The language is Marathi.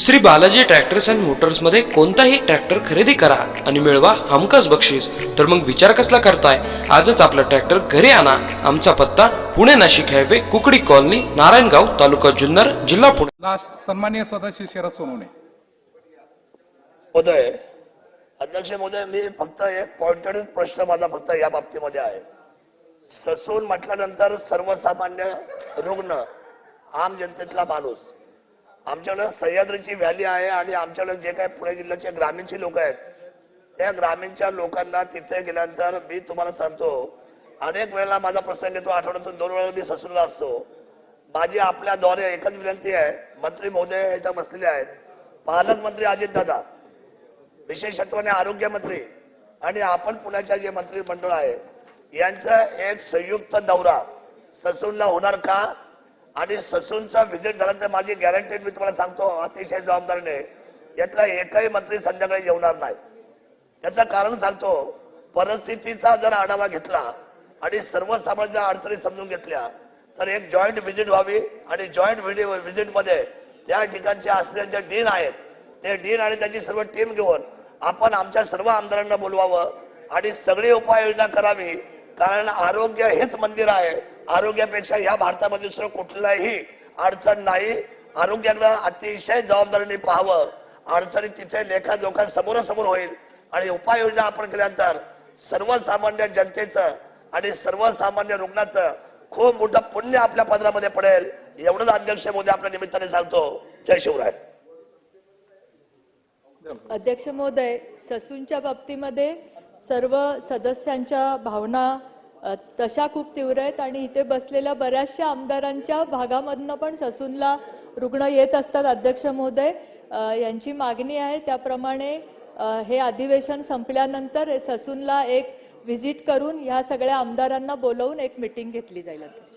श्री बालाजी ट्रॅक्टर्स अँड मोटर्समध्ये कोणताही ट्रॅक्टर खरेदी करा आणि मिळवा हमखास बक्षीस. तर मग विचार कसला करताय? आजच आपला ट्रॅक्टर घरी आणा. आमचा पत्ता पुणे नाशिक हायवे कुकडी कॉलनी नारायणगाव तालुका जुन्नर जिल्हा पुणे. लास्ट सन्मान्य सदस्य शरद सोनवणे. महोदय अध्यक्ष महोदय मी फक्त एक पॉइंटेड प्रश्न माझा फक्त या बाबतीमध्ये आहे. ससून म्हटल्यानंतर सर्वसामान्य रुग्ण आम जनतेतला माणूस आमच्याकडं सह्याद्रीची व्हॅली आहे आणि आमच्याकडे जे काही पुणे जिल्ह्याचे ग्रामीणचे लोक आहेत त्या ग्रामीणच्या लोकांना तिथे गेल्यानंतर मी तुम्हाला सांगतो अनेक वेळेला माझा प्रसंग येतो आठवड्यातून दोन वेळा मी ससूनला असतो. माझी आपल्याद्वारे एकच विनंती आहे मंत्री महोदय इथं बसलेले आहेत पालकमंत्री अजितदादा विशेषत्वाने आरोग्यमंत्री आणि आपण पुण्याच्या जे मंत्रिमंडळ आहे यांचा एक संयुक्त दौरा ससूनला होणार का? आणि ससूनचा व्हिजिट झाल्यानंतर माझी गॅरंटेड मी तुम्हाला सांगतो अतिशय जबाबदारीने. यातला एकही मंत्री संध्याकाळी जेवणार नाही. त्याचं कारण सांगतो परिस्थितीचा जर आढावा घेतला आणि सर्वसामान्य अडचणी समजून घेतल्या तर एक जॉईंट व्हिजिट व्हावी आणि जॉईंट व्हिजिटमध्ये त्या ठिकाणचे असलेले जे डीन आहेत ते डीन आणि त्याची सर्व टीम घेऊन आपण आमच्या सर्व आमदारांना बोलवावं आणि सगळी उपाययोजना करावी कारण आरोग्य हेच मंदिर आहे. आरोग्यापेक्षा या भारतामध्ये दुसरं कुठलाही अडचण नाही. आरोग्याकडे अतिशय जबाबदारीने पाहावं. अडचणी तिथे लेखाजोखा समोरासमोर होईल. आणि उपाययोजना आपण केल्यानंतर सर्वसामान्य जनतेचं आणि सर्वसामान्य रुग्णाचं खूप मोठं पुण्य आपल्या पदरामध्ये पडेल. एवढंच अध्यक्ष मोदी आपल्या निमित्ताने सांगतो. जय शिवराय. अध्यक्ष महोदय ससूनच्या बाबतीमध्ये सर्व सदस्यांच्या भावना तशा खूप तीव्र आहेत आणि इथे बसलेल्या बऱ्याचशा आमदारांच्या भागामधनं पण ससूनला रुग्ण येत असतात अध्यक्ष महोदय. यांची मागणी आहे. त्याप्रमाणे हे अधिवेशन संपल्यानंतर ससूनला एक व्हिजिट करून ह्या सगळ्या आमदारांना बोलवून एक मिटिंग घेतली जाईल. अध्यक्ष